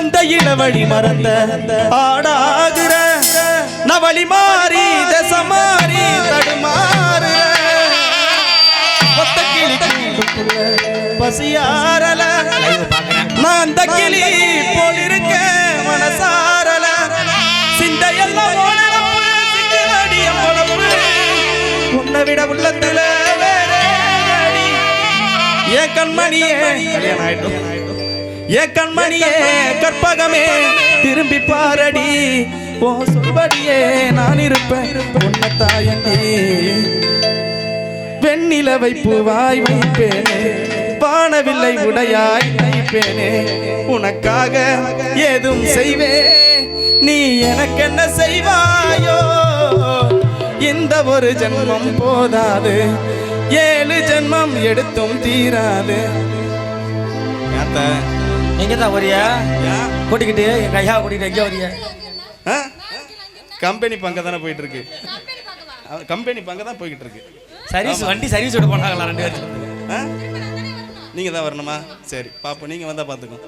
வந்த இளவழி மறந்த ஆடாகிற நவழி மாறி தசமாறி தடுமாறு. பசியாரல நான் அந்த கிளி போல் மனசாரல சிந்தையெல்லாம் உன்னை விட உள்ளத்துல வேற ஏன் கண்மணியே. கல்யாணம் ஆயிட்டோம் ஏன் கண்மணியே கற்பகமே திரும்பி பாரடி. ஓ சொல்படியே நான் இருப்பேன். உன்னை தாயண்டி வெண்ணிலவை பூவாய் வைப்பேனே. வானவில்லை உடையாய் வைப்பேனே உனக்காக ஏதும் செய்வேன் நீ எனக்கு என்ன செய்வாயோ? இந்த ஒரு ஜென்மம் போதாது. ஏழு ஜென்மம் எடுத்தும் தீராது. எங்க தான் வரியா? கூட்டிக்கிட்டு எங்க ஐயா கூட்டிக்கிட்டு எங்க வரியா? கம்பெனி பங்க தானே போயிட்டு இருக்கு கம்பெனி பங்க தான் போய்கிட்டு இருக்கு சர்வீஸ் வண்டி சர்வீஸ் விட போனாங்களா ரெண்டு பேரும்? ஆ? நீங்க தான் வரணுமா? சரி பாப்போம். நீங்க வந்தா பாத்துக்கோ.